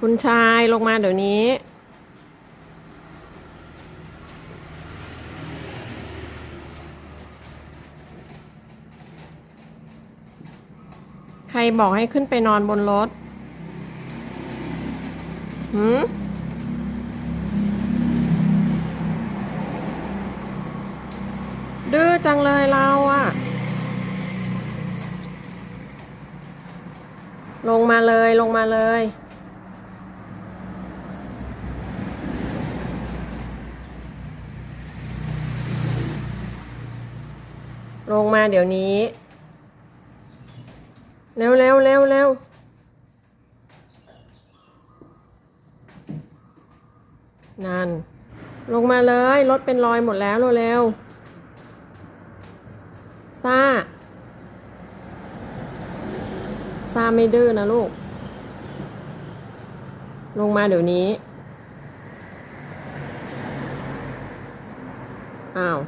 คุณชายลงมาเดี๋ยวนี้ ใครบอกให้ขึ้นไปนอนบนรถหืมดื้อจังเลยเราอะลงมาเลยลงมาเลย ลงมาเดี๋ยวนี้ เร็วเร็วเร็วเร็วนั่น ลงมาเลยรถเป็นรอยหมดแล้วเร็วเร็วซ่าซ่าไม่ดื้อนะลูก ลงมาเดี๋ยวนี้ อ้าว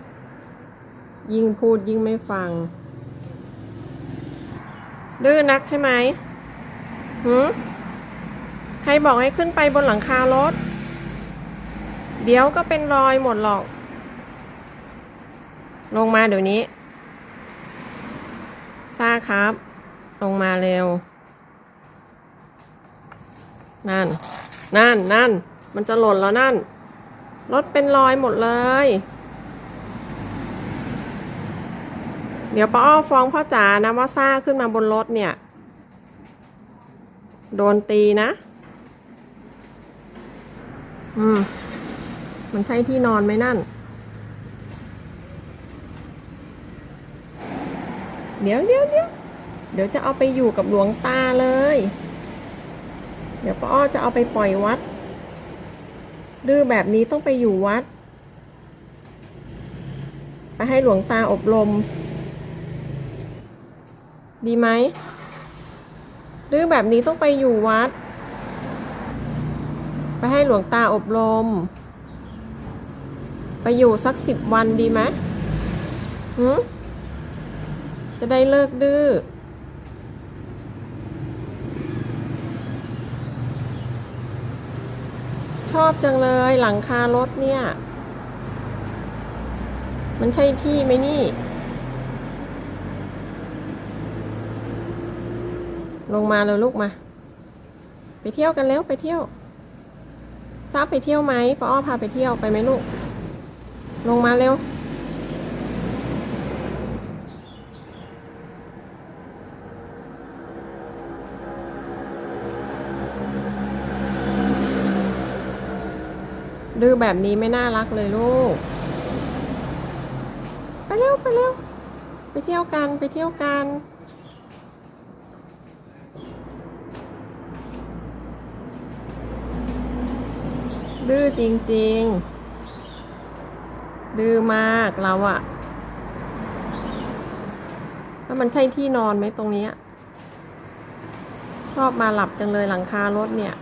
ยิ่งพูดยิ่งไม่ฟัง ดื้อนักใช่ไหมหืมใครบอกให้ขึ้นไปบนหลังคารถ เดี๋ยวก็เป็นรอยหมดหรอก ลงมาเดี๋ยวนี้ซาครับ ลงมาเร็ว นั่น นั่น นั่น มันจะหล่นแล้วนั่น รถเป็นรอยหมดเลย เดี๋ยวป้าอ้อฟ้องพ่อจ๋านะว่าซ่าขึ้นมาบนรถเนี่ย โดนตีนะ อืม มันใช่ที่นอนไหมนั่น เดี๋ยวเดี๋ยวเดี๋ยวเดี๋ยวจะเอาไปอยู่กับหลวงตาเลย เดี๋ยวป้าอ้อจะเอาไปปล่อยวัด ดื้อแบบนี้ต้องไปอยู่วัด ไปให้หลวงตาอบรม ดีไหมดื้อแบบนี้ต้องไปอยู่วัด ไปให้หลวงตาอบรม ไปอยู่สักสิบวันดีไหมหืมจะได้เลิกดื้อชอบจังเลยหลังคารถเนี่ย มันใช่ที่ไหมนี่ ลงมาเลยลูกมา ไปเที่ยวกันแล้วไปเที่ยวทราบไปเที่ยวไหมป้าอ้อพาไปเที่ยวไปไหมลูก ลงมาเร็ว ดื้อแบบนี้ไม่น่ารักเลยลูก ไปเร็ว ไปเร็ว ไปเที่ยวกันไปเที่ยวกัน ดื้อจริง ๆ ดื้อมากเราอะแล้วมันใช่ที่นอนไหมตรงนี้ ชอบมาหลับจังเลยหลังคารถเนี่ย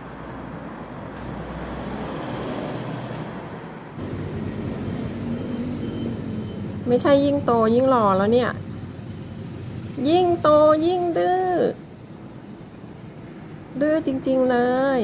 ไม่ใช่ยิ่งโตยิ่งหล่อแล้วเนี่ย ยิ่งโตยิ่งดื้อ ดื้อจริง ๆ เลย